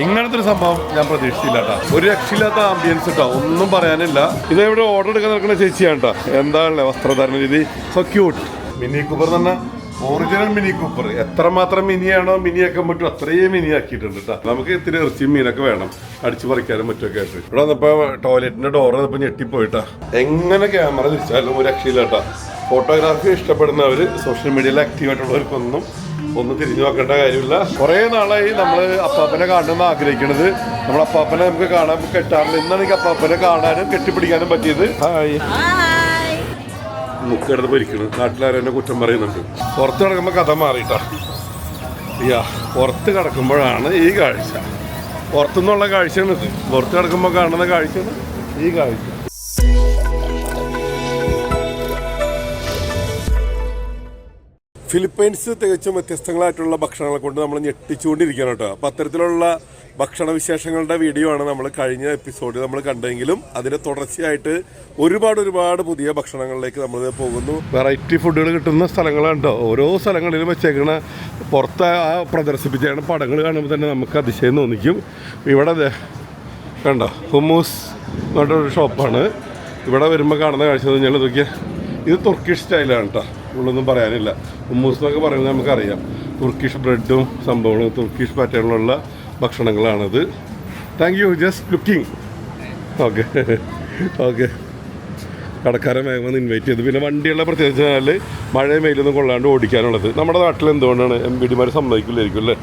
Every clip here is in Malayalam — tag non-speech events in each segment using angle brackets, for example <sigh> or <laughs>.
ഇങ്ങനത്തെ ഒരു സംഭവം ഞാൻ പ്രതീക്ഷിച്ചില്ല കേട്ടോ ഒരു രക്ഷയില്ലാത്ത ആംബിയൻസ് കേട്ടോ ഒന്നും പറയാനില്ല. ഇത് ഇവിടെ ഓർഡർ എടുക്കാൻ നിൽക്കുന്ന ചേച്ചിയാണ് കേട്ടോ എന്താണല്ലേ വസ്ത്രധാരണ രീതി? സോ ക്യൂട്ട് മിനി കൂപ്പർ തന്നെ ഒറിജിനൽ മിനി കൂപ്പർ എത്രമാത്രം മിനിയാണോ മിനി ആക്കാൻ പറ്റും അത്രയും മിനി ആക്കിയിട്ടുണ്ട് കേട്ടോ നമുക്ക് ഇത്തിരി ഇറച്ചിയും മീനൊക്കെ വേണം. അടിച്ചു പറിക്കാനും മറ്റൊക്കെ ആയിട്ട്. ഇവിടെ വന്നപ്പോ ടോയ്ലറ്റിന്റെ ഡോർ ഇപ്പൊ ഞെട്ടിപ്പോയിട്ടാ. എങ്ങനെ ക്യാമറ തിരിച്ചാലും ഒരു രക്ഷയില്ല കേട്ടോ ഫോട്ടോഗ്രാഫി ഇഷ്ടപ്പെടുന്നവര് സോഷ്യൽ മീഡിയയിൽ ആക്റ്റീവ് ആയിട്ടുള്ളവർക്കൊന്നും ഒന്ന് തിരിഞ്ഞു നോക്കേണ്ട കാര്യമില്ല. കുറെ നാളായി നമ്മൾ അപ്പാപ്പനെ കാണണമെന്ന് ആഗ്രഹിക്കുന്നത് നമ്മൾ അപ്പാപ്പനെ നമുക്ക് കാണാൻ കെട്ടാറില്ല. ഇന്നാണ് എനിക്ക് അപ്പാപ്പനെ കാണാനും കെട്ടിപ്പിടിക്കാനും പറ്റിയത്. ഹായ്. മുക്കെടുത്ത് പൊരിക്കണം നാട്ടിലാരെന്നെ കുറ്റം പറയുന്നുണ്ട്. പുറത്ത് കിടക്കുമ്പോൾ കഥ മാറിയിട്ടാ യാ പുറത്ത് കിടക്കുമ്പോഴാണ് ഈ കാഴ്ച. പുറത്തുനിന്നുള്ള കാഴ്ചയാണ് ഇത് പുറത്ത് കിടക്കുമ്പോൾ കാണുന്ന കാഴ്ചയാണ് ഈ കാഴ്ച. ഫിലിപ്പൈൻസ് തികച്ചും വ്യത്യസ്തങ്ങളായിട്ടുള്ള ഭക്ഷണങ്ങളെ കൊണ്ട് നമ്മൾ ഞെട്ടിച്ചുകൊണ്ടിരിക്കുകയാണ് കേട്ടോ. അപ്പം അത്തരത്തിലുള്ള ഭക്ഷണ വിശേഷങ്ങളുടെ വീഡിയോ ആണ് നമ്മൾ കഴിഞ്ഞ എപ്പിസോഡിൽ നമ്മൾ കണ്ടെങ്കിലും അതിന്റെ തുടർച്ചയായിട്ട് ഒരുപാട് ഒരുപാട് പുതിയ ഭക്ഷണങ്ങളിലേക്ക് നമ്മൾ പോകുന്നു. വെറൈറ്റി ഫുഡുകൾ കിട്ടുന്ന സ്ഥലങ്ങളുണ്ടോ ഓരോ സ്ഥലങ്ങളിലും വെച്ചേക്കണ പുറത്ത് ആ പ്രദർശിപ്പിച്ചേക്കണ പടങ്ങൾ കാണുമ്പോൾ തന്നെ നമുക്ക് അതിശയം തോന്നിക്കും. ഇവിടെ കണ്ടോ? ഹുമൂസ് എന്ന് ഷോപ്പാണ് ഇവിടെ വരുമ്പോൾ കാണുന്ന കാഴ്ച എന്ന് പറഞ്ഞാൽ ഇതൊക്കെ ഇത് തുർക്കിഷ് സ്റ്റൈലാണ് കേട്ടോ. ഉള്ളൊന്നും പറയാനില്ല. ഉമ്മൂസ് എന്നൊക്കെ പറയുന്നത് നമുക്കറിയാം. തുർക്കിഷ് ബ്രെഡും സംഭവങ്ങളും തുർക്കിഷ് പാറ്റേണിലുള്ള ഭക്ഷണങ്ങളാണത്. Thank you just looking okay okay കടക്കാരൻ വേഗം വന്ന് ഇൻവൈറ്റ് ചെയ്തു. പിന്നെ വണ്ടിയുള്ള പ്രത്യേകിച്ച് പറഞ്ഞാൽ മഴയും വെയിലൊന്നും കൊള്ളാണ്ട് ഓടിക്കാനുള്ളത്. നമ്മുടെ നാട്ടിൽ എന്തുകൊണ്ടാണ് എം പി ഡിമാർ സമ്മതിക്കില്ലായിരിക്കും അല്ലേ?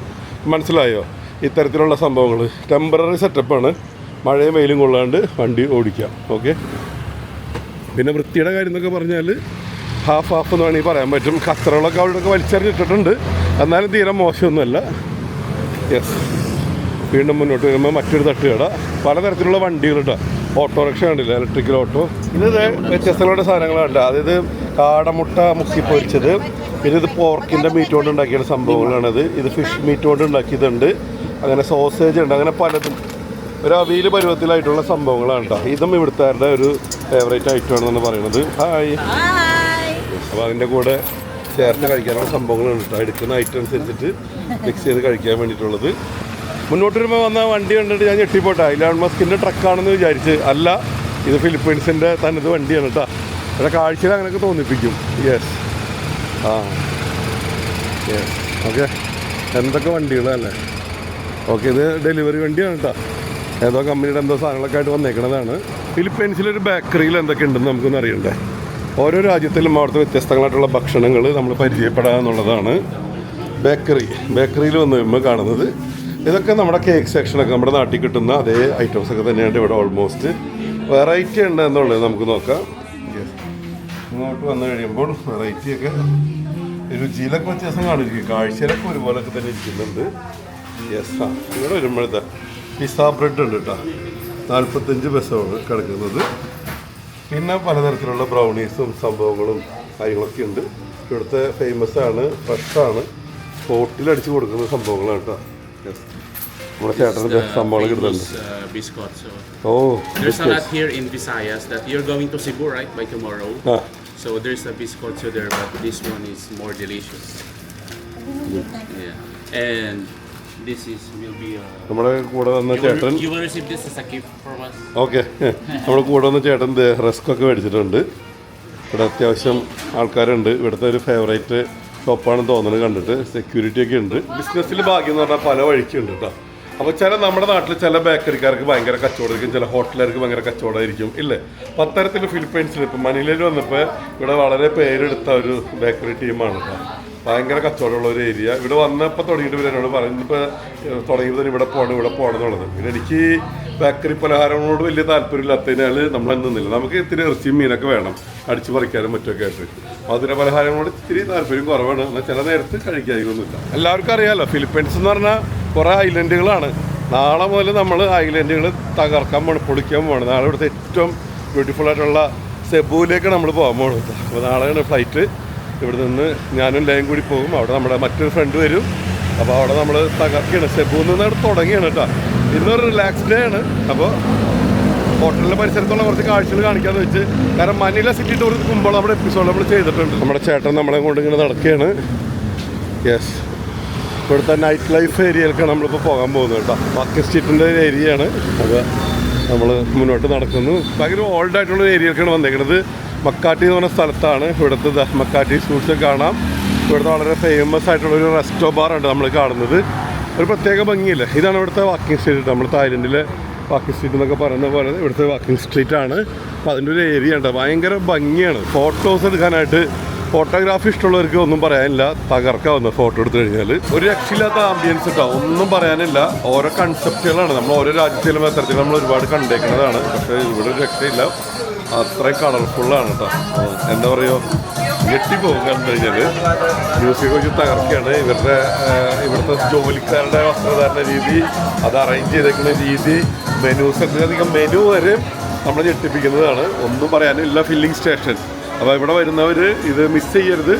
മനസ്സിലായോ? ഇത്തരത്തിലുള്ള സംഭവങ്ങൾ ടെമ്പററി സെറ്റപ്പാണ് മഴയും വെയിലും കൊള്ളാണ്ട് വണ്ടി ഓടിക്കാം. ഓക്കെ പിന്നെ വൃത്തിയുടെ കാര്യം എന്നൊക്കെ പറഞ്ഞാൽ ഹാഫ് ഹാഫ് എന്ന് വേണമെങ്കിൽ പറയാൻ പറ്റും. കച്ചറകളൊക്കെ അവിടെയൊക്കെ വലിച്ചെറിഞ്ഞിട്ടിട്ടുണ്ട്. എന്നാലും തീരെ മോശമൊന്നുമല്ല. യെസ് വീണ്ടും മുന്നോട്ട് വരുമ്പോൾ മറ്റൊരു തട്ടുകട. പലതരത്തിലുള്ള വണ്ടികളുണ്ട്. ഓട്ടോറിക്ഷ കണ്ടില്ല? ഇലക്ട്രിക്കൽ ഓട്ടോ ഇത് വ്യത്യസ്തങ്ങളുടെ സാധനങ്ങളുണ്ട് അതായത് കാടമുട്ട മുക്കി പൊരിച്ചത്. പിന്നെ ഇത് പോർക്കിന്റെ മീറ്റ് കൊണ്ട് ഉണ്ടാക്കിയ സംഭവങ്ങളാണിത്. ഇത് ഫിഷ് മീറ്റ് കൊണ്ട് ഉണ്ടാക്കിയതുണ്ട്. അങ്ങനെ സോസേജ് ഉണ്ട്. അങ്ങനെ പലതും. ഒരു അവിയൽ പരുവത്തിലായിട്ടുള്ള സംഭവങ്ങളാണ് കേട്ടോ. ഇതും ഇവിടുത്തെ ഒരു ഫേവറേറ്റ് ഐറ്റം ആണെന്ന് പറയുന്നത്. ഹായ് അപ്പോൾ അതിന്റെ കൂടെ ചേർത്ത് കഴിക്കാനുള്ള സംഭവങ്ങളുണ്ട് കേട്ടോ എടുക്കുന്ന ഐറ്റം അനുസരിച്ചിട്ട് മിക്സ് ചെയ്ത് കഴിക്കാൻ വേണ്ടിയിട്ടുള്ളത്. മുന്നോട്ട് വരുമ്പോൾ വന്ന വണ്ടി കണ്ടിട്ട് ഞാൻ ഞെട്ടിപ്പോട്ടെ. ഇലാൺ മസ്കിന്റെ ട്രക്കാണെന്ന് വിചാരിച്ച്. അല്ല ഇത് ഫിലിപ്പീൻസിന്റെ തനത് വണ്ടിയാണ് കേട്ടോ പക്ഷേ കാഴ്ചയിൽ അങ്ങനെയൊക്കെ തോന്നിപ്പിക്കും. യെസ് ആ. യെസ് ഓക്കെ എന്തൊക്കെ വണ്ടികളല്ലേ ഓക്കെ ഇത് ഡെലിവറി വണ്ടിയാണ് കേട്ടോ ഏതോ കമ്പനിയുടെ എന്തോ സാധനങ്ങളൊക്കെ ആയിട്ട് വന്നേക്കണതാണ്. ഫിലിപ്പീൻസിലൊരു ബേക്കറിയിൽ എന്തൊക്കെ ഉണ്ടെന്ന് നമുക്കൊന്ന് അറിയണ്ടേ? ഓരോ രാജ്യത്തിലും അവിടുത്തെ വ്യത്യസ്തങ്ങളായിട്ടുള്ള ഭക്ഷണങ്ങൾ നമ്മൾ പരിചയപ്പെടുക എന്നുള്ളതാണ് ബേക്കറി. ബേക്കറിയിൽ വന്ന് കഴിയുമ്പോൾ കാണുന്നത്. ഇതൊക്കെ നമ്മുടെ കേക്ക് സെക്ഷനൊക്കെ നമ്മുടെ നാട്ടിൽ കിട്ടുന്ന അതേ ഐറ്റംസ് ഒക്കെ തന്നെയാണ് ഇവിടെ ഓൾമോസ്റ്റ് വെറൈറ്റി ഉണ്ട് എന്നുള്ളത് നമുക്ക് നോക്കാം. ഇങ്ങോട്ട് വന്നു കഴിയുമ്പോൾ വെറൈറ്റി ഒക്കെ രുചിയിലൊക്കെ വ്യത്യാസം കാണിരിക്കും കാഴ്ചയിലൊക്കെ ഒരുപോലൊക്കെ തന്നെ ഇരിക്കുന്നുണ്ട്. യെസ് ആ. ഇവിടെ വരുമ്പോഴത്തെ പിസ്സ ബ്രെഡ് ഉണ്ട് കേട്ടോ നാൽപ്പത്തഞ്ച് പെസമാണ് കിടക്കുന്നത്. പിന്നെ പലതരത്തിലുള്ള ബ്രൗണീസും സംഭവങ്ങളും കാര്യങ്ങളൊക്കെ ഉണ്ട്. ഇവിടുത്തെ ഫേമസ് ആണ് ഫ്രഷാണ് സ്പോട്ടിൽ അടിച്ചു കൊടുക്കുന്ന സംഭവങ്ങളാണ് കേട്ടോ. Uh, സംഭവങ്ങൾ കിട്ടുന്നുണ്ട് uh, oh So there's a biscotto there, but this one is more delicious. Yeah. And <laughs> നമ്മുടെ കൂടെ വന്ന ചേട്ടൻ. ഓക്കെ നമ്മുടെ കൂടെ വന്ന ചേട്ടൻ റസ്ക് ഒക്കെ മേടിച്ചിട്ടുണ്ട്. ഇവിടെ അത്യാവശ്യം ആൾക്കാരുണ്ട്. ഇവിടുത്തെ ഒരു ഫേവറേറ്റ് ഷോപ്പാണെന്ന് തോന്നുന്നത് കണ്ടിട്ട്. സെക്യൂരിറ്റി ഒക്കെ ഉണ്ട്. ബിസിനസ്സിൽ ഭാഗ്യം എന്ന് പറഞ്ഞാൽ പല വഴിക്കുണ്ട് കേട്ടോ അപ്പോൾ ചില നമ്മുടെ നാട്ടിൽ ചില ബേക്കറിക്കാർക്ക് ഭയങ്കര കച്ചവടമായിരിക്കും. ചില ഹോട്ടലുകാർക്ക് ഭയങ്കര കച്ചവടമായിരിക്കും. ഇല്ലേ? അപ്പോൾ അത്തരത്തിൽ ഫിലിപ്പൈൻസിൽ ഇപ്പം മനിലയിൽ വന്നപ്പോൾ ഇവിടെ വളരെ പേരെടുത്ത ഒരു ബേക്കറി ടീമാണ് കേട്ടോ ഭയങ്കര കച്ചവടമുള്ള ഒരു ഏരിയ. ഇവിടെ വന്നപ്പോൾ തുടങ്ങിയിട്ട് ഇവർ എന്നോട് പറഞ്ഞു ഇപ്പോൾ തുടങ്ങിയപ്പോൾ തന്നെ ഇവിടെ പോകണം ഇവിടെ പോകണം എന്നുള്ളത്. പിന്നെ എനിക്ക് ബേക്കറി പലഹാരങ്ങളോട് വലിയ താല്പര്യമില്ലാത്തതിനാൽ നമ്മൾ നിന്നില്ല. നമുക്ക് ഇത്തിരി ഇറച്ചിയും മീനൊക്കെ വേണം അടിച്ചു പറിക്കാനും മറ്റൊക്കെ ആയിട്ട്. മധുര പലഹാരങ്ങളോട് ഇത്തിരി താല്പര്യം കുറവാണ്. എന്നാൽ ചില നേരത്ത് കഴിക്കാതിരിക്കൊന്നുമില്ല. എല്ലാവർക്കും അറിയാമല്ലോ ഫിലിപ്പൈൻസ് എന്ന് പറഞ്ഞാൽ കുറേ ഐലൻഡുകളാണ്. നാളെ മുതൽ നമ്മൾ ഐലൻഡുകൾ തകർക്കാൻ പോകണം പൊളിക്കാൻ പോകണം നാളെ ഇവിടുത്തെ ഏറ്റവും ബ്യൂട്ടിഫുൾ ആയിട്ടുള്ള സെബുവിലേക്ക് നമ്മൾ പോകാൻ പോകുന്നത് അപ്പോൾ നാളെയാണ് ഫ്ലൈറ്റ്. ഇവിടെ നിന്ന് ഞാനും ലയം കൂടി പോകും. അവിടെ നമ്മുടെ മറ്റൊരു ഫ്രണ്ട് വരും. അപ്പോൾ അവിടെ നമ്മൾ തകർക്കുകയാണ്. നിന്ന് അവിടെ തുടങ്ങിയാണ് കേട്ടോ. ഇന്നൊരു റിലാക്സ് ഡേ ആണ്. അപ്പോൾ ഹോട്ടലിന്റെ പരിസരത്തുള്ള കുറച്ച് കാഴ്ചകൾ കാണിക്കാമെന്ന് വെച്ച് കാരണം മനില സിറ്റി ടൂറിസ്റ്റ് കുമ്പോൾ നമ്മുടെ എപ്പിസോഡ് നമ്മൾ ചെയ്തിട്ടുണ്ട്. നമ്മുടെ ചേട്ടൻ നമ്മളെ കൊണ്ട് ഇങ്ങനെ നടക്കുകയാണ്. യെസ് ഇവിടുത്തെ നൈറ്റ് ലൈഫ് ഏരിയയിലേക്കാണ് നമ്മളിപ്പോൾ പോകാൻ പോകുന്നത് കേട്ടോ. ബാക്കി സ്ട്രീറ്റിന്റെ ഒരു ഏരിയയാണ് അത് നമ്മൾ മുന്നോട്ട് നടക്കുന്നു. ഭയങ്കര ഓൾഡ് ആയിട്ടുള്ള ഏരിയയിലേക്കാണ് വന്നേക്കുന്നത് മക്കാട്ടി എന്ന് പറഞ്ഞ സ്ഥലത്താണ് ഇവിടുത്തെ മക്കാട്ടി ഫ്രൂട്ട്സ് കാണാം. ഇവിടുത്തെ വളരെ ഫേമസ് ആയിട്ടുള്ള ഒരു റെസ്റ്റോ ഉണ്ട് നമ്മൾ കാണുന്നത്. ഒരു പ്രത്യേക ഭംഗിയില്ലേ? ഇതാണ് ഇവിടുത്തെ വാക്കിംഗ് സ്ട്രീറ്റ് നമ്മൾ തായ്ലൻഡിലെ വാക്കിംഗ് സ്ട്രീറ്റ് എന്നൊക്കെ പറയുന്ന പോലെ ഇവിടുത്തെ വാക്കിംഗ് സ്ട്രീറ്റ് ആണ്. അപ്പോൾ അതിന്റെ ഒരു ഏരിയ ഉണ്ട്. ഭയങ്കര ഭംഗിയാണ്. ഫോട്ടോസ് എടുക്കാനായിട്ട് ഫോട്ടോഗ്രാഫി ഇഷ്ടമുള്ളവർക്ക് ഒന്നും പറയാനില്ല. തകർക്കാവുന്ന ഫോട്ടോ എടുത്തു കഴിഞ്ഞാൽ ഒരു രക്ഷയില്ലാത്ത ആംബിയൻസ് കേട്ടോ. ഒന്നും പറയാനില്ല. ഓരോ കൺസെപ്റ്റുകളാണ് നമ്മൾ ഓരോ രാജ്യത്തിലും അത്തരത്തിൽ നമ്മൾ ഒരുപാട് കണ്ടേക്കുന്നതാണ്. പക്ഷേ ഇവിടെ ഒരു രക്ഷയില്ല. അത്രയും കളർഫുള്ളാണ് കേട്ടോ എന്താ പറയുക ഞെട്ടിപ്പോകും കണ്ടു കഴിഞ്ഞാൽ മ്യൂസിക് വെച്ച് തകർക്കുകയാണ്. ഇവരുടെ ഇവിടുത്തെ ജോലിക്കാരുടെ വസ്ത്രധാരണ രീതി അത് അറേഞ്ച് ചെയ്തേക്കുന്ന രീതി മെനുസ് അധികം മെനു വരെ നമ്മൾ ഞെട്ടിപ്പിക്കുന്നതാണ്. ഒന്നും പറയാനില്ല ഫില്ലിംഗ് സ്റ്റേഷൻ അപ്പോൾ ഇവിടെ വരുന്നവർ ഇത് മിസ് ചെയ്യരുത്.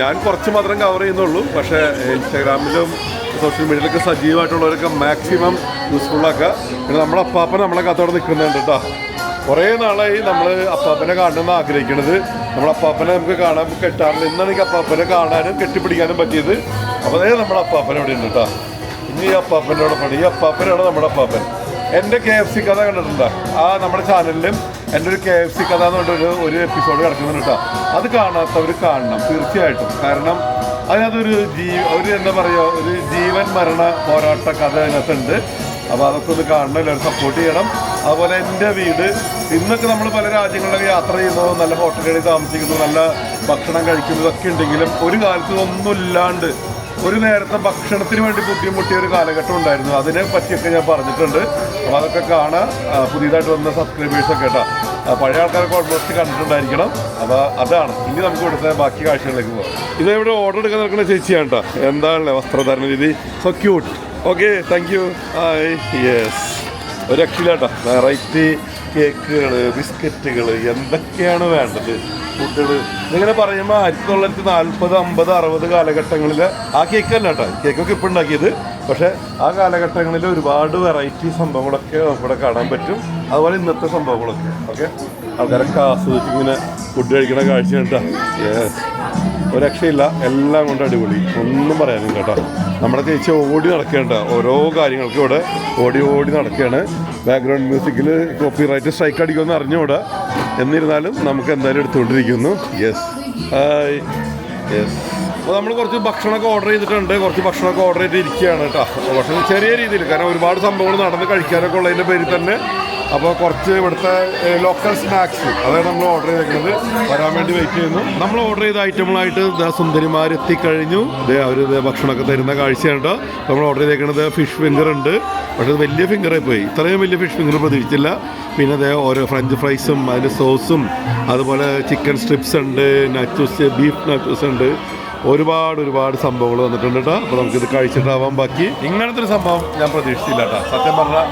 ഞാൻ കുറച്ച് മാത്രം കവർ ചെയ്യുന്നുള്ളൂ. പക്ഷേ ഇൻസ്റ്റാഗ്രാമിലും സോഷ്യൽ മീഡിയയിലൊക്കെ സജീവമായിട്ടുള്ളവരൊക്കെ മാക്സിമം യൂസ്ഫുള്ളാക്കുക പിന്നെ നമ്മുടെ അപ്പാപ്പൻ നമ്മളെ കത്തോടെ നിൽക്കുന്നുണ്ട് കേട്ടോ കുറേ നാളായി നമ്മൾ അപ്പാപ്പനെ കാണണമെന്ന് ആഗ്രഹിക്കുന്നത് നമ്മൾ അപ്പാപ്പനെ നമുക്ക് കാണാൻ കെട്ടാറില്ല. ഇന്നാണ് എനിക്ക് അപ്പാപ്പനെ കാണാനും കെട്ടിപ്പിടിക്കാനും പറ്റിയത്. അപ്പോൾ അതേ നമ്മുടെ അപ്പാപ്പൻ ഇവിടെ ഉണ്ട് കേട്ടോ ഇനി ഈ അപ്പാപ്പനോട് പണി. ഈ അപ്പാപ്പനാണ് നമ്മുടെ അപ്പാപ്പൻ. എന്റെ കെ എഫ് സി കഥ കണ്ടിട്ടുണ്ടോ? ആ നമ്മുടെ ചാനലിലും എന്റെ ഒരു കെ എഫ് സി കഥ എന്ന് പറഞ്ഞൊരു ഒരു എപ്പിസോഡ് കിടക്കുന്നുണ്ട് കേട്ടോ അത് കാണാത്തവർ കാണണം തീർച്ചയായിട്ടും. കാരണം അതിനകത്തൊരു ജീ ഒരു എന്താ പറയുക ഒരു ജീവൻ മരണ പോരാട്ട കഥ അതിനകത്തുണ്ട്. അപ്പോൾ അതൊക്കെ ഒന്ന് കാണണം എല്ലാവരും സപ്പോർട്ട് ചെയ്യണം. അതുപോലെ എന്റെ വീട്. ഇന്നൊക്കെ നമ്മൾ പല രാജ്യങ്ങളിലൊക്കെ യാത്ര ചെയ്യുന്നു നല്ല ഹോട്ടലുകളിൽ താമസിക്കുന്നു നല്ല ഭക്ഷണം കഴിക്കുന്നതൊക്കെ ഉണ്ടെങ്കിലും ഒരു കാലത്ത് ഒന്നുമില്ലാണ്ട് ഒരു നേരത്തെ ഭക്ഷണത്തിന് വേണ്ടി ബുദ്ധിമുട്ടിയ ഒരു കാലഘട്ടം ഉണ്ടായിരുന്നു. അതിനെ പറ്റിയൊക്കെ ഞാൻ പറഞ്ഞിട്ടുണ്ട്. അപ്പോൾ അതൊക്കെ കാണാൻ പുതിയതായിട്ട് വന്ന സബ്സ്ക്രൈബേഴ്സൊക്കെ കേട്ടോ. പഴയ ആൾക്കാരൊക്കെ ഓൾമോസ്റ്റ് കണ്ടിട്ടുണ്ടായിരിക്കണം. അപ്പോൾ അതാണ്. ഇനി നമുക്ക് ഇവിടുത്തെ ബാക്കി കാഴ്ചകളിലേക്ക് പോകാം ഇത് ഇവിടെ ഓർഡർ എടുക്കാൻ നിൽക്കുന്ന ചേച്ചിയാണ് കേട്ടോ. എന്താണല്ലേ വസ്ത്രധാരണ രീതി? So cute okay thank you hi yes ഒരു രക്ഷയില്ലാട്ടോ വെറൈറ്റി കേക്കുകൾ ബിസ്ക്കറ്റുകൾ എന്തൊക്കെയാണ് വേണ്ടത്? ഫുഡുകൾ ഇങ്ങനെ പറയുമ്പോൾ ആയിരത്തി തൊള്ളായിരത്തി നാൽപ്പത് അമ്പത് അറുപത് കാലഘട്ടങ്ങളിൽ ആ കേക്ക് അല്ല കേട്ടോ. കേക്കൊക്കെ ഇപ്പം ഉണ്ടാക്കിയത്. പക്ഷേ ആ കാലഘട്ടങ്ങളിൽ ഒരുപാട് വെറൈറ്റി സംഭവങ്ങളൊക്കെ ഇവിടെ കാണാൻ പറ്റും. അതുപോലെ ഇന്നത്തെ സംഭവങ്ങളൊക്കെ. ഓക്കെ? ആൾക്കാരൊക്കെ ആസ്വദിച്ച് ഇങ്ങനെ ഫുഡ് കഴിക്കണ കാഴ്ച കേട്ടോ. ഒരു രക്ഷയില്ല എല്ലാം കൊണ്ട് അടിപൊളി. ഒന്നും പറയാനും കേട്ടോ. നമ്മുടെ ചേച്ചി ഓടി നടക്കേണ്ട ഓരോ കാര്യങ്ങൾക്കും ഇവിടെ ഓടി ഓടി നടക്കുകയാണ്. ബാക്ക്ഗ്രൗണ്ട് മ്യൂസിക്കിൽ കോപ്പി റൈറ്റ് സ്ട്രൈക്ക് അടിക്കുമെന്ന് അറിഞ്ഞുകൂടെ. എന്നിരുന്നാലും നമുക്ക് എന്തായാലും എടുത്തുകൊണ്ടിരിക്കുന്നു. യെസ് ഹായ് യെസ് അപ്പോൾ നമ്മൾ കുറച്ച് ഭക്ഷണമൊക്കെ ഓർഡർ ചെയ്തിട്ടുണ്ട്. കുറച്ച് ഭക്ഷണമൊക്കെ ഓർഡർ ചെയ്തിരിക്കുകയാണ് കേട്ടോ. ഭക്ഷണം ചെറിയ രീതിയിൽ. കാരണം ഒരുപാട് സംഭവങ്ങൾ നടന്ന് കഴിക്കാനൊക്കെ ഉള്ളതിന്റെ പേരിൽ തന്നെ അപ്പോൾ കുറച്ച് ഇവിടുത്തെ ലോക്കൽ സ്നാക്സ് അതാണ് നമ്മൾ ഓർഡർ ചെയ്തേക്കുന്നത്. വരാൻ വേണ്ടി വെയിറ്റ് ചെയ്യുന്നു. നമ്മൾ ഓർഡർ ചെയ്ത ഐറ്റങ്ങളായിട്ട് സുന്ദരിമാർ എത്തിക്കഴിഞ്ഞു. ഇതേ അവർ ഭക്ഷണമൊക്കെ തരുന്ന കാഴ്ചയുണ്ട് നമ്മൾ ഓർഡർ ചെയ്തേക്കുന്നത് ഫിഷ് ഫിംഗർ ഉണ്ട്. പക്ഷേ അത് വലിയ ഫിംഗറായി പോയി. ഇത്രയും വലിയ ഫിഷ് ഫിംഗർ പ്രതീക്ഷിച്ചില്ല. പിന്നെ അതേ ഓരോ ഫ്രഞ്ച് ഫ്രൈസും അതിന്റെ സോസും അതുപോലെ ചിക്കൻ സ്ട്രിപ്സ് ഉണ്ട് നച്ചൂസ് ബീഫ് നച്ചൂസ് ഉണ്ട്. ഒരുപാട് ഒരുപാട് സംഭവങ്ങൾ വന്നിട്ടുണ്ട് കേട്ടോ അപ്പോൾ നമുക്കിത് കഴിച്ചിട്ടാവാൻ ബാക്കി ഇങ്ങനത്തെ ഒരു സംഭവം ഞാൻ പ്രതീക്ഷിച്ചില്ല കേട്ടോ സത്യം പറഞ്ഞാൽ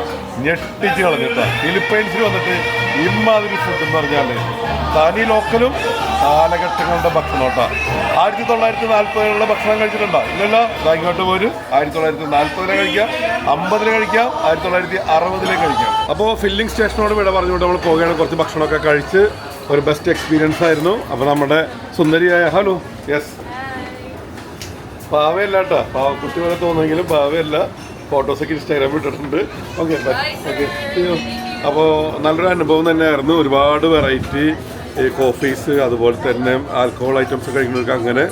ഞെട്ടിച്ച് കളഞ്ഞിട്ടാ ഫിലിപ്പൈൻസിൽ വന്നിട്ട് ഇമ്മാതിരി ഫുഡ് എന്ന് പറഞ്ഞാൽ തനി ലോക്കലും കാലഘട്ടങ്ങളുടെ ഭക്ഷണം കേട്ടോ ആയിരത്തി തൊള്ളായിരത്തി നാൽപ്പതിലുള്ള ഭക്ഷണം കഴിച്ചിട്ടുണ്ടോ? ഇല്ലല്ലോ. ഇങ്ങോട്ട് പോരും. ആയിരത്തി തൊള്ളായിരത്തി നാൽപ്പതിലെ കഴിക്കാം. അമ്പതിലെ കഴിക്കാം. ആയിരത്തി തൊള്ളായിരത്തി അറുപതിലെ കഴിക്കാം അപ്പോൾ ഫില്ലിംഗ് സ്റ്റേഷനോട് വിട പറഞ്ഞുകൊണ്ട് നമ്മൾ പോവുകയാണ്. കുറച്ച് ഭക്ഷണമൊക്കെ കഴിച്ച് ഒരു ബെസ്റ്റ് എക്സ്പീരിയൻസ് ആയിരുന്നു. അപ്പോൾ നമ്മുടെ സുന്ദരിയായ ഹലോ. യെസ് പാവയല്ല കേട്ടോ പാവ കുട്ടി പോലെ തോന്നുമെങ്കിലും പാവയല്ല. ഫോട്ടോസൊക്കെ ഇൻസ്റ്റാഗ്രാമിൽ ഇട്ടിട്ടുണ്ട്. ഓക്കെ ഓക്കെ അപ്പോൾ നല്ലൊരു അനുഭവം തന്നെയായിരുന്നു. ഒരുപാട് വെറൈറ്റി കോഫീസ് അതുപോലെ തന്നെ ആൽക്കഹോൾ ഐറ്റംസ് കഴിക്കുന്നവർക്ക് അങ്ങനെ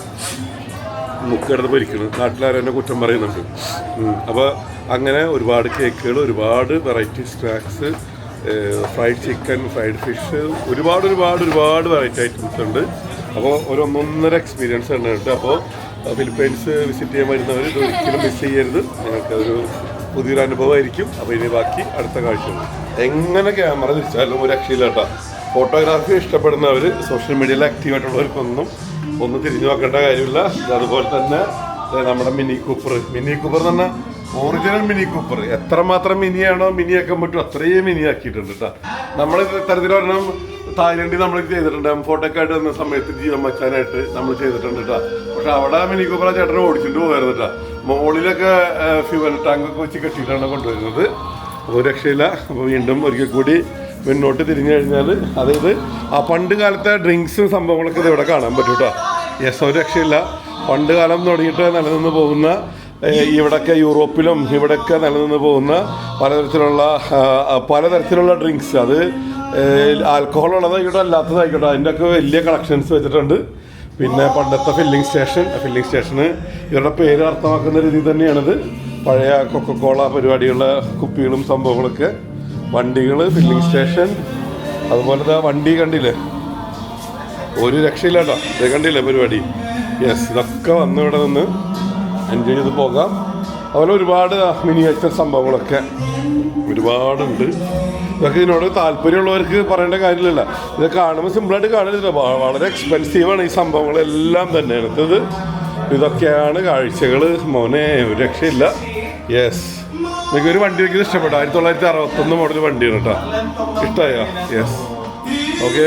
മുക്കെടുത്ത് ഭരിക്കുന്നു നാട്ടിലാരെന്നെ കുറ്റം പറയുന്നുണ്ട്. അപ്പോൾ അങ്ങനെ ഒരുപാട് കേക്കുകൾ ഒരുപാട് variety snacks fried chicken fried fish ഒരുപാട് ഒരുപാട് ഒരുപാട് വെറൈറ്റി ഐറ്റംസ് ഉണ്ട്. അപ്പോൾ ഒരു ഒന്നൊന്നര എക്സ്പീരിയൻസ് ആണ് കേട്ടോ. അപ്പോൾ ഫിലിപ്പൈൻസ് വിസിറ്റ് ചെയ്യാൻ വരുന്നവർ ഇത് ഒരിക്കലും മിസ് ചെയ്യരുത്. നിങ്ങൾക്ക് ഒരു പുതിയൊരു അനുഭവമായിരിക്കും. അപ്പോൾ ഇനി ബാക്കി അടുത്ത കാഴ്ചകൾ എങ്ങനെ ക്യാമറ തിരിച്ചാലും ഒരു രക്ഷയില്ലാട്ടാ ഫോട്ടോഗ്രാഫി ഇഷ്ടപ്പെടുന്നവർ സോഷ്യൽ മീഡിയയിൽ ആക്റ്റീവായിട്ടുള്ളവർക്കൊന്നും ഒന്നും തിരിഞ്ഞു നോക്കേണ്ട കാര്യമില്ല. അതുപോലെ തന്നെ നമ്മുടെ മിനി കൂപ്പർ. മിനി കൂപ്പർ എന്ന് പറഞ്ഞാൽ ഒറിജിനൽ മിനി കൂപ്പർ. എത്രമാത്രം മിനിയാണോ മിനി ആക്കാൻ പറ്റും അത്രയും മിനി ആക്കിയിട്ടുണ്ട് കേട്ടോ. നമ്മൾ ഇത്തരത്തിൽ ഒരെണ്ണം തായ്ലൻഡിൽ നമ്മൾ ചെയ്തിട്ടുണ്ട്. ഫോട്ടോക്കായിട്ട് വന്ന സമയത്ത് ജീവൻ വച്ചാനായിട്ട് നമ്മൾ ചെയ്തിട്ടുണ്ട് കേട്ടോ. പക്ഷെ അവിടെ മിനി കൂപ്പർ ആ ചേട്ടനെ ഓടിച്ചിട്ട് കേട്ടോ മുകളിലൊക്കെ ഫ്യൂവൽ ടാങ്ക് ഒക്കെ വെച്ച് കെട്ടിയിട്ടാണ് കൊണ്ടുവരുന്നത്. അപ്പോൾ രക്ഷയില്ല. അപ്പോൾ വീണ്ടും ഒരിക്കൽ കൂടി മുന്നോട്ട് തിരിഞ്ഞു കഴിഞ്ഞാൽ അതായത് ആ പണ്ട് കാലത്തെ ഡ്രിങ്ക്സ് സംഭവങ്ങളൊക്കെ ഇത് ഇവിടെ കാണാൻ പറ്റും കേട്ടോ. യെസ് ഒരു രക്ഷയില്ല. പണ്ട് കാലം തുടങ്ങിയിട്ട് നിലനിന്ന് പോകുന്ന ഇവിടൊക്കെ യൂറോപ്പിലും ഇവിടൊക്കെ നിലനിന്ന് പോകുന്ന പലതരത്തിലുള്ള പലതരത്തിലുള്ള ഡ്രിങ്ക്സ്. അത് ആൽക്കഹോൾ ഉള്ളതായിക്കോട്ടെ അല്ലാത്തതായിക്കോട്ടെ അതിന്റെയൊക്കെ വലിയ കളക്ഷൻസ് വെച്ചിട്ടുണ്ട്. പിന്നെ പണ്ടത്തെ ഫില്ലിംഗ് സ്റ്റേഷൻ ഫില്ലിംഗ് സ്റ്റേഷന് ഇവരുടെ പേര് അർത്ഥമാക്കുന്ന രീതി തന്നെയാണിത്. പഴയ കൊക്കക്കോള പരിപാടിയുള്ള കുപ്പികളും സംഭവങ്ങളൊക്കെ. വണ്ടികൾ ഫില്ലിംഗ് സ്റ്റേഷൻ അതുപോലെ വണ്ടി കണ്ടില്ലേ? ഒരു രക്ഷയില്ല കേട്ടോ ഇത് കണ്ടില്ലേ പരിപാടി? യെസ് ഇതൊക്കെ വന്ന് ഇവിടെ നിന്ന് എൻജോയ് ചെയ്ത് പോകാം. അതുപോലെ ഒരുപാട് മിനിയേച്ചർ സംഭവങ്ങളൊക്കെ. ഒരുപാടുണ്ട്. ഇതൊക്കെ ഇതിനോട് താല്പര്യമുള്ളവർക്ക് പറയേണ്ട കാര്യമില്ല ഇത് കാണുമ്പോൾ സിമ്പിളായിട്ട് കാണില്ല വളരെ എക്സ്പെൻസീവാണ് ഈ സംഭവങ്ങളെല്ലാം തന്നെ. അടുത്തത് ഇതൊക്കെയാണ് കാഴ്ചകൾ മോനെ ഒരു രക്ഷയില്ല. യെസ് നിങ്ങൾക്ക് ഒരു വണ്ടി വയ്ക്കുന്നത് ഇഷ്ടപ്പെട്ടു? ആയിരത്തി തൊള്ളായിരത്തി അറുപത്തൊന്ന് മോഡൽ വണ്ടിയാണ് കേട്ടോ ഇഷ്ടമായോ യെസ് ഓക്കെ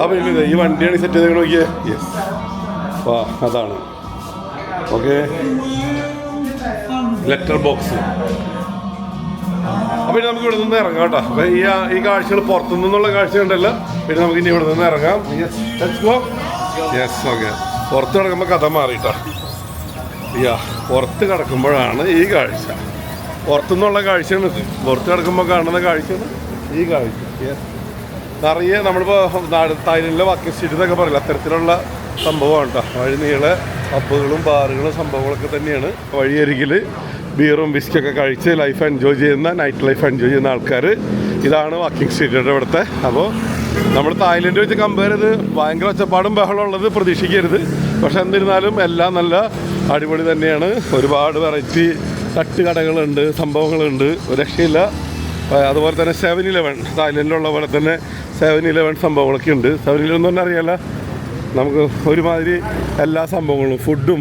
അപ്പം ഇല്ല ഈ വണ്ടിയാണ് സെറ്റ് ചെയ്ത് നോക്കിയേ. യെസ് വാ അതാണ്. ഓക്കെ ലെറ്റർ ബോക്സ് അപ്പൊ ഇനി നമുക്ക് ഇവിടെ നിന്ന് ഇറങ്ങാം കേട്ടോ. അപ്പൊ ഈ ഈ കാഴ്ചകൾ പുറത്തു നിന്നുള്ള കാഴ്ച ഉണ്ടല്ലോ പിന്നെ നമുക്ക് ഇനി ഇവിടെ നിന്ന് ഇറങ്ങാം യെസ് ഓക്കെ പുറത്ത് കിടക്കുമ്പോൾ കഥ മാറിട്ടോ യാ പുറത്ത് കിടക്കുമ്പോഴാണ് ഈ കാഴ്ച. പുറത്തുനിന്നുള്ള കാഴ്ചയാണ് ഇത്. പുറത്ത് കിടക്കുമ്പോൾ കാണുന്ന കാഴ്ചയാണ് ഈ കാഴ്ച. യെസ് നിറയെ നമ്മളിപ്പോൾ നാട് തായ്ലൻഡിലെ എന്നൊക്കെ പറയില്ല? അത്തരത്തിലുള്ള സംഭവമാണ് കേട്ടോ. വഴി നീളെ പബ്ബുകളും ബാറുകളും സംഭവങ്ങളൊക്കെ തന്നെയാണ് വഴിയരികിൽ ബീറും ബിസ്ക്കൊക്കെ കഴിച്ച് ലൈഫ് എൻജോയ് ചെയ്യുന്ന നൈറ്റ് ലൈഫ് എൻജോയ് ചെയ്യുന്ന ആൾക്കാർ ഇതാണ് വാക്കിംഗ് സ്ട്രീറ്റിന്റെ ഇവിടുത്തെ അപ്പോൾ നമ്മൾ തായ്ലൻഡ് വെച്ച് കമ്പയർ ചെയ്ത് ഭയങ്കര ഒച്ചപ്പാടും ബഹളം ഉള്ളത് പ്രതീക്ഷിക്കരുത്. പക്ഷെ എന്നിരുന്നാലും എല്ലാം നല്ല അടിപൊളി തന്നെയാണ്. ഒരുപാട് വെറൈറ്റി തട്ടുകടകളുണ്ട് സംഭവങ്ങളുണ്ട്. രക്ഷയില്ല. അതുപോലെ തന്നെ സെവൻ ഇലവൻ തായ്ലൻഡിലുള്ള പോലെ തന്നെ സെവൻ ഇലവൻ സംഭവങ്ങളൊക്കെ ഉണ്ട്. സെവൻ ഇലവൻ എന്ന് പറഞ്ഞാൽ അറിയാലോ നമുക്ക് ഒരുമാതിരി എല്ലാ സംഭവങ്ങളും ഫുഡും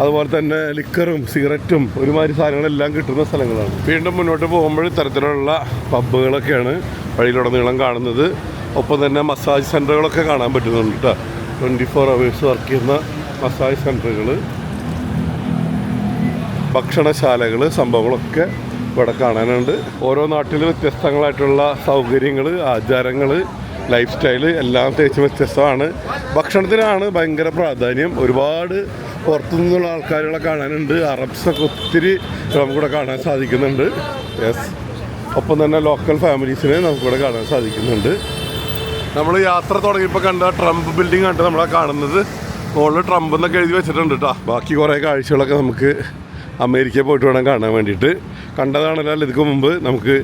അതുപോലെ തന്നെ ലിക്കറും സിഗരറ്റും ഒരുമാതിരി സാധനങ്ങളെല്ലാം കിട്ടുന്ന സ്ഥലങ്ങളാണ്. വീണ്ടും മുന്നോട്ട് പോകുമ്പോൾ ഇത്തരത്തിലുള്ള പബ്ബുകളൊക്കെയാണ് വഴിയിലൂടെ വഴിയിലുടനീളം കാണുന്നത്. ഒപ്പം തന്നെ മസാജ് സെന്ററുകളൊക്കെ കാണാൻ പറ്റുന്നുണ്ട് കേട്ടോ. ട്വന്റി ഫോർ അവേഴ്സ് വർക്ക് ചെയ്യുന്ന മസാജ് സെന്ററുകൾ ഭക്ഷണശാലകൾ സംഭവങ്ങളൊക്കെ ഇവിടെ കാണാനുണ്ട്. ഓരോ നാട്ടിലും വ്യത്യസ്തങ്ങളായിട്ടുള്ള സൗകര്യങ്ങൾ ആചാരങ്ങൾ ലൈഫ് സ്റ്റൈൽ എല്ലാം തികച്ചും വ്യത്യസ്തമാണ്. ഭക്ഷണത്തിനാണ് ഭയങ്കര പ്രാധാന്യം. ഒരുപാട് പുറത്തുനിന്നുള്ള ആൾക്കാരുകളെ കാണാനുണ്ട്. അറബ്സൊക്കെ ഒത്തിരി നമുക്കിവിടെ കാണാൻ സാധിക്കുന്നുണ്ട്. യെസ് ഒപ്പം തന്നെ ലോക്കൽ ഫാമിലീസിനെ നമുക്കിവിടെ കാണാൻ സാധിക്കുന്നുണ്ട്. നമ്മൾ യാത്ര തുടങ്ങിയപ്പോൾ കണ്ട ട്രംപ് ബിൽഡിംഗ് ആണ് നമ്മളെ കാണുന്നത്. മുകളിൽ ട്രംപ് എന്നൊക്കെ എഴുതി വെച്ചിട്ടുണ്ട് കേട്ടോ. ബാക്കി കുറേ കാഴ്ചകളൊക്കെ നമുക്ക് അമേരിക്കയിൽ പോയിട്ട് വേണം കാണാൻ വേണ്ടിയിട്ട്. കണ്ടതാണല്ലോ ഇതിക്ക് മുമ്പ്? നമുക്ക്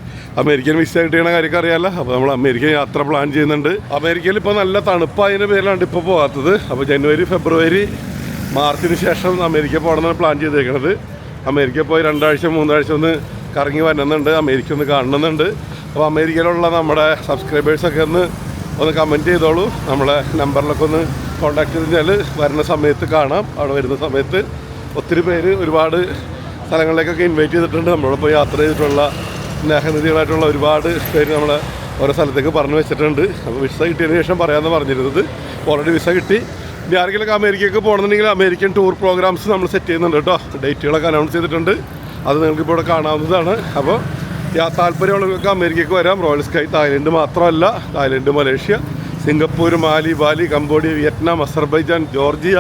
അമേരിക്കൻ വിസ കിട്ടിയ കാര്യമൊക്കെ അറിയാമല്ലോ അപ്പോൾ നമ്മൾ അമേരിക്കൻ യാത്ര പ്ലാൻ ചെയ്യുന്നുണ്ട്. അമേരിക്കയിൽ ഇപ്പോൾ നല്ല തണുപ്പായതിന്റെ പേരിലാണ് ഇപ്പോൾ പോകാത്തത്. അപ്പോൾ ജനുവരി ഫെബ്രുവരി മാർച്ചിന് ശേഷം അമേരിക്ക പോകണമെന്നാണ് പ്ലാൻ ചെയ്തേക്കുന്നത് അമേരിക്ക പോയി രണ്ടാഴ്ച മൂന്നാഴ്ച ഒന്ന് കറങ്ങി വരണമെന്നുണ്ട്. അമേരിക്ക ഒന്ന് കാണണമെന്നുണ്ട്. അപ്പോൾ അമേരിക്കയിലുള്ള നമ്മുടെ സബ്സ്ക്രൈബേഴ്സൊക്കെ ഒന്ന് ഒന്ന് കമന്റ് ചെയ്തോളൂ. നമ്മളെ നമ്പറിലൊക്കെ ഒന്ന് കോൺടാക്ട് ചെയ്ത് കഴിഞ്ഞാൽ വരുന്ന സമയത്ത് കാണാം. അവിടെ വരുന്ന സമയത്ത് ഒത്തിരി പേര് ഒരുപാട് സ്ഥലങ്ങളിലേക്കൊക്കെ ഇൻവൈറ്റ് ചെയ്തിട്ടുണ്ട്. നമ്മളോടൊപ്പം യാത്ര ചെയ്തിട്ടുള്ള സ്നേഹനിധികളായിട്ടുള്ള ഒരുപാട് പേര് നമ്മളെ ഓരോ സ്ഥലത്തേക്ക് പറഞ്ഞു വെച്ചിട്ടുണ്ട്. അപ്പോൾ വിസ കിട്ടിയതിന് ശേഷം പറയാമെന്ന് പറഞ്ഞിരുന്നത്. ഓൾറെഡി വിസ കിട്ടി. ഇനി ആരെങ്കിലും അമേരിക്കയ്ക്ക് പോകണമെന്നുണ്ടെങ്കിൽ അമേരിക്കൻ ടൂർ പ്രോഗ്രാംസ് നമ്മൾ സെറ്റ് ചെയ്യുന്നുണ്ട് കേട്ടോ. ഡേറ്റുകളൊക്കെ അനൗൺസ് ചെയ്തിട്ടുണ്ട്. അത് നിങ്ങൾക്ക് ഇവിടെ കാണാവുന്നതാണ്. അപ്പോൾ താല്പര്യമുള്ളവർക്ക് അമേരിക്കയ്ക്ക് വരാം. റോയൽ സ്കൈ തായ്ലൻഡ് മാത്രമല്ല Thailand Malaysia Singapore Mali Bali Cambodia Vietnam Azerbaijan Georgia.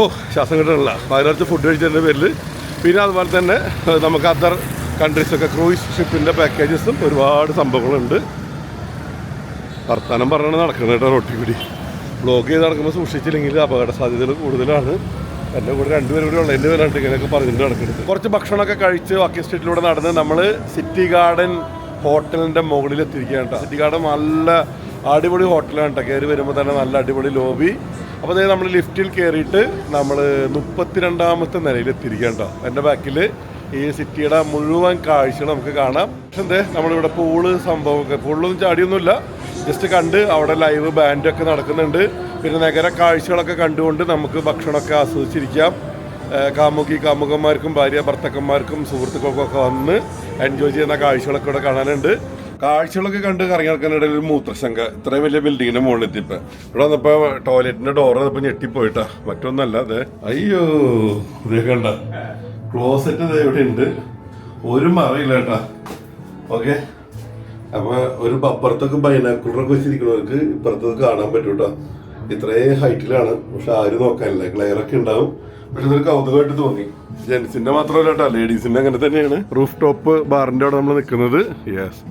ഓ ശ്വാസം കിട്ടണില്ല. പതിനാറ് ഫുഡ് കഴിച്ചതിന്റെ പേരിൽ പിന്നെ അതുപോലെ തന്നെ നമുക്ക് അതർ കൺട്രീസൊക്കെ ക്രൂയിസ് ഷിപ്പിന്റെ പാക്കേജസും ഒരുപാട് സംഭവങ്ങളുണ്ട്. വർത്തമാനം പറഞ്ഞാണ് നടക്കുന്നത് കേട്ടോ റൊട്ടി കൂടി ബ്ലോക്ക് ചെയ്ത് നടക്കുമ്പോൾ സൂക്ഷിച്ചില്ലെങ്കിൽ അപകട സാധ്യതകൾ കൂടുതലാണ്. എന്റെ കൂടെ രണ്ടുപേരും കൂടി ഉള്ളതിന്റെ പേരാണ് ഇങ്ങനെയൊക്കെ പറഞ്ഞിട്ട് നടക്കുന്നത്. കുറച്ച് ഭക്ഷണമൊക്കെ കഴിച്ച് വാക്കി സ്ട്രീറ്റിലൂടെ നടന്ന് നമ്മൾ സിറ്റി ഗാർഡൻ ഹോട്ടലിന്റെ മുകളിൽ എത്തിയിരിക്കുകയാണ് സിറ്റി ഗാർഡൻ നല്ല അടിപൊളി ഹോട്ടലാണ് കേട്ടോ. കയറി വരുമ്പോൾ തന്നെ നല്ല അടിപൊളി ലോബി അപ്പോൾ അതായത് നമ്മൾ ലിഫ്റ്റിൽ കയറിയിട്ട് നമ്മൾ മുപ്പത്തിരണ്ടാമത്തെ നിലയിൽ എത്തിയിരിക്കുകയാണ് കേട്ടോ. എന്റെ ബാക്കിൽ ഈ സിറ്റിയുടെ മുഴുവൻ കാഴ്ച നമുക്ക് കാണാം. പക്ഷേ എന്തേ നമ്മളിവിടെ പൂൾ സംഭവമൊക്കെ പൂളിലൊന്നും ചാടിയൊന്നുമില്ല. ജസ്റ്റ് കണ്ട് അവിടെ ലൈവ് ബാൻഡൊക്കെ നടക്കുന്നുണ്ട്. പിന്നെ നഗര കാഴ്ചകളൊക്കെ കണ്ടുകൊണ്ട് നമുക്ക് ഭക്ഷണമൊക്കെ ആസ്വദിച്ചിരിക്കാം. കാമുകി കാമുകന്മാർക്കും ഭാര്യ ഭർത്തക്കന്മാർക്കും സുഹൃത്തുക്കൾക്കൊക്കെ വന്ന് എൻജോയ് ചെയ്യുന്ന കാഴ്ചകളൊക്കെ ഇവിടെ കാണാനുണ്ട്. കാഴ്ചകളൊക്കെ കണ്ട് കറങ്ങി ഒരു മൂത്രശങ്ക. ഇത്രയും വലിയ ബിൽഡിങ്ങിന്റെ മുകളിൽ എത്തിയപ്പോ ഇവിടെ വന്നപ്പോ ടോയ്ലറ്റിന്റെ ഡോർ വന്നപ്പോ ഞെട്ടിപ്പോയിട്ടാ. മറ്റൊന്നല്ല അതെ അയ്യോ കണ്ട. ക്ലോസറ്റ് ഇവിടെ ഉണ്ട് ഒരു മറയില്ല കേട്ടാ. ഓക്കെ അപ്പൊ ഒരു അപ്പുറത്തൊക്കെ ബൈനാക്കുളറൊക്കെ വെച്ചിരിക്കുന്നവർക്ക് ഇപ്പുറത്തൊക്കെ കാണാൻ പറ്റും കേട്ടോ ഇത്രയും ഹൈറ്റിലാണ്. പക്ഷെ ആരും നോക്കാനില്ല. ഗ്ലെയറൊക്കെ ഉണ്ടാവും. പക്ഷെ ഇതൊരു കൗതുകമായിട്ട് തോന്നി. ജെൻസിന്റെ മാത്രമല്ല കേട്ടോ ലേഡീസിന്റെ അങ്ങനെ തന്നെയാണ്. റൂഫ് ടോപ്പ് ബാറിന്റെ അവിടെ നമ്മൾ നിൽക്കുന്നത് യെസ്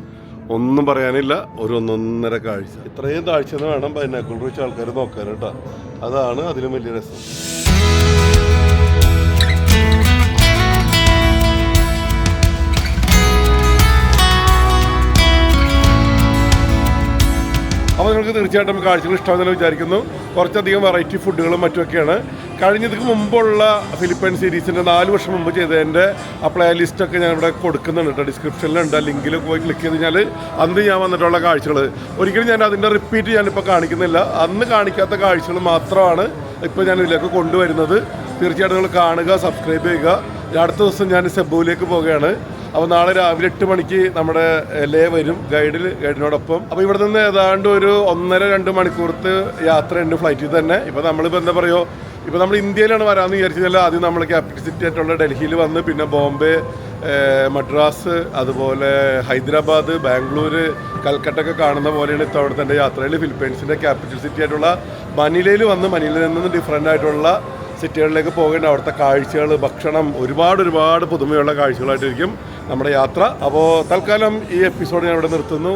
ഒന്നും പറയാനില്ല. ഒരു ഒന്നൊന്നര കാഴ്ച. ഇത്രയും താഴ്ച വേണം ബൈനാക്കുളർ വെച്ച് ആൾക്കാർ നോക്കാൻ കേട്ടോ. അതാണ് അതിലും വലിയ രസം. അപ്പോൾ നിങ്ങൾക്ക് തീർച്ചയായിട്ടും കാഴ്ചകൾ ഇഷ്ടമാണെന്ന് വിചാരിക്കുന്നു. കുറച്ചധികം വെറൈറ്റി ഫുഡുകളും മറ്റുമൊക്കെയാണ്. കഴിഞ്ഞതിന് മുമ്പുള്ള ഫിലിപ്പൈൻ സീരീസിന്റെ നാല് വർഷം മുമ്പ് ചെയ്തതിന്റെ ആ പ്ലേ ലിസ്റ്റൊക്കെ ഞാൻ ഇവിടെ കൊടുക്കുന്നുണ്ട് കേട്ടോ. ഡിസ്ക്രിപ്ഷനിലുണ്ട് ആ ലിങ്കിൽ പോയി ക്ലിക്ക് ചെയ്ത് കഴിഞ്ഞാൽ അന്ന് ഞാൻ വന്നിട്ടുള്ള കാഴ്ചകൾ. ഒരിക്കലും ഞാൻ അതിന്റെ റിപ്പീറ്റ് ഞാനിപ്പോൾ കാണിക്കുന്നില്ല. അന്ന് കാണിക്കാത്ത കാഴ്ചകൾ മാത്രമാണ് ഇപ്പോൾ ഞാൻ ഇതിലേക്ക് കൊണ്ടുവരുന്നത്. തീർച്ചയായിട്ടും നിങ്ങൾ കാണുക സബ്സ്ക്രൈബ് ചെയ്യുക. അടുത്ത ദിവസം ഞാൻ സെബുവിലേക്ക് പോവുകയാണ്. അപ്പോൾ നാളെ രാവിലെ എട്ട് മണിക്ക് നമ്മുടെ ലേ വരും ഗൈഡിൽ ഗൈഡിനോടൊപ്പം. അപ്പോൾ ഇവിടെ നിന്ന് ഏതാണ്ട് ഒരു ഒന്നര രണ്ട് മണിക്കൂറത്ത് യാത്രയുണ്ട് ഫ്ലൈറ്റിൽ തന്നെ. ഇപ്പോൾ നമ്മളിപ്പോൾ എന്താ പറയുക ഇപ്പോൾ നമ്മൾ ഇന്ത്യയിലാണ് വരാമെന്ന് വിചാരിച്ചതല്ല ആദ്യം നമ്മൾ ക്യാപിറ്റൽ സിറ്റി ആയിട്ടുള്ള ഡൽഹിയിൽ വന്ന് പിന്നെ ബോംബെ മദ്രാസ് അതുപോലെ ഹൈദരാബാദ് ബാംഗ്ലൂർ കൽക്കട്ട ഒക്കെ കാണുന്ന പോലെയാണ് ഇത്തവണത്തെ യാത്രയിൽ ഫിലിപ്പൈൻസിന്റെ ക്യാപിറ്റൽ സിറ്റി ആയിട്ടുള്ള മനിലയിൽ വന്ന് മനിലയിൽ നിന്ന് ഡിഫറെന്റ് ആയിട്ടുള്ള സിറ്റികളിലേക്ക് പോകേണ്ട അവിടുത്തെ കാഴ്ചകൾ ഭക്ഷണം ഒരുപാട് ഒരുപാട് പുതുമയുള്ള കാഴ്ചകളായിട്ടിരിക്കും നമ്മുടെ യാത്ര. അപ്പോൾ തൽക്കാലം ഈ എപ്പിസോഡ് ഞാൻ ഇവിടെ നിർത്തുന്നു.